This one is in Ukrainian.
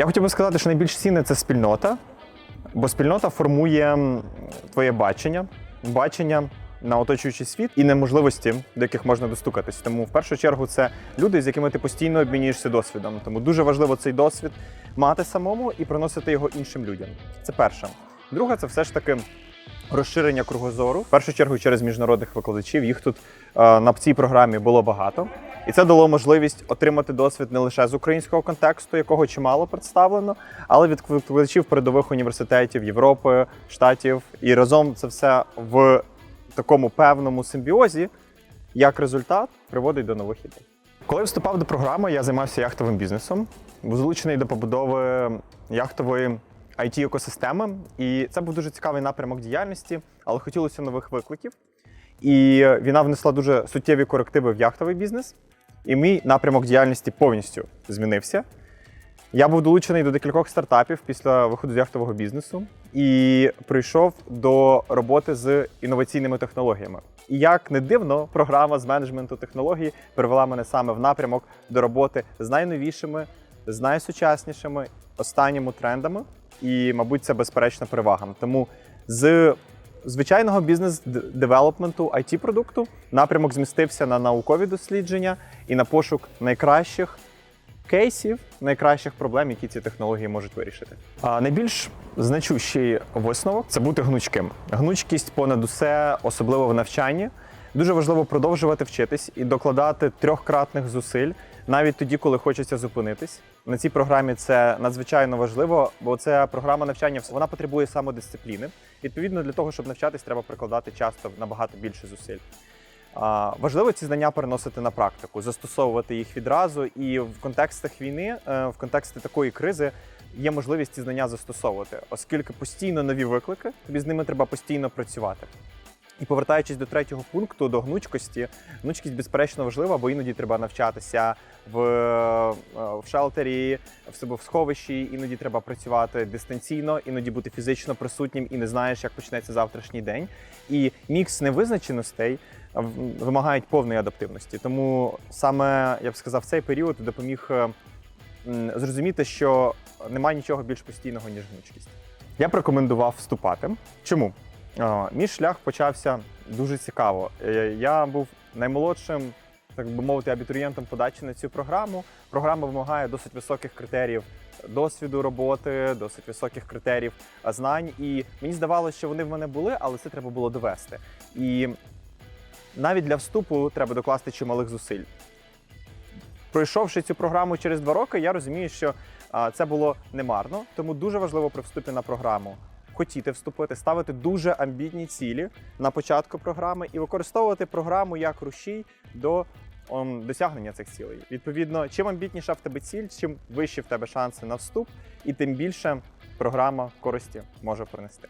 Я хотів би сказати, що найбільш цінне це спільнота, бо спільнота формує твоє бачення, бачення на оточуючий світ і неможливості, до яких можна достукатись. Тому в першу чергу це люди, з якими ти постійно обмінюєшся досвідом. Тому дуже важливо цей досвід мати самому і приносити його іншим людям. Це перше. Друге, це все ж таки розширення кругозору. В першу чергу через міжнародних викладачів. Їх тут е, на цій програмі було багато. І це дало можливість отримати досвід не лише з українського контексту, якого чимало представлено, але від викладачів передових університетів Європи, Штатів. І разом це все в такому певному симбіозі, як результат, приводить до нових ідей. Коли вступав до програми, я займався яхтовим бізнесом, був залучений до побудови яхтової it екосистеми і це був дуже цікавий напрямок діяльності, але хотілося нових викликів. І війна внесла дуже суттєві корективи в яхтовий бізнес, і мій напрямок діяльності повністю змінився. Я був долучений до декількох стартапів після виходу з яхтового бізнесу і прийшов до роботи з інноваційними технологіями. І як не дивно, програма з менеджменту технологій привела мене саме в напрямок до роботи з найновішими, з найсучаснішими останніми трендами. І, мабуть, це безперечна перевага. Тому з звичайного бізнес-девелопменту it продукту напрямок змістився на наукові дослідження і на пошук найкращих кейсів, найкращих проблем, які ці технології можуть вирішити. А найбільш значущий висновок це бути гнучким. Гнучкість понад усе, особливо в навчанні. Дуже важливо продовжувати вчитись і докладати трьохкратних зусиль навіть тоді, коли хочеться зупинитись. На цій програмі це надзвичайно важливо, бо це програма навчання вона потребує самодисципліни. Відповідно, для того, щоб навчатись, треба прикладати часто набагато більше зусиль. Важливо ці знання переносити на практику, застосовувати їх відразу. І в контекстах війни, е, в контексті такої кризи, є можливість ці знання застосовувати, оскільки постійно нові виклики, тобі з ними треба постійно працювати. І повертаючись до третього пункту, до гнучкості, гнучкість безперечно важлива, бо іноді треба навчатися в, е, в шелтері, в себе в сховищі, іноді треба працювати дистанційно, іноді бути фізично присутнім і не знаєш, як почнеться завтрашній день. І мікс невизначеностей вимагають повної адаптивності. Тому саме я б сказав, цей період допоміг е, зрозуміти, що немає нічого більш постійного ніж гнучкість. Я б рекомендував вступати. Чому? Мій шлях почався дуже цікаво. Е, Я був наймолодшим, так би мовити, абітурієнтом подачі на цю програму. Програма вимагає досить високих критеріїв досвіду роботи, досить високих критеріїв знань. І мені здавалося, що вони в мене були, але це треба було довести. І навіть для вступу треба докласти чималих зусиль. Пройшовши цю програму через два роки, я розумію, що це було немарно, тому дуже важливо при вступі на програму хотіти вступити, ставити дуже амбітні цілі на початку програми і використовувати програму як рушій до ом, досягнення цих цілей. Відповідно, чим амбітніша в тебе ціль, чим вищі в тебе шанси на вступ, і тим більше програма користі може принести.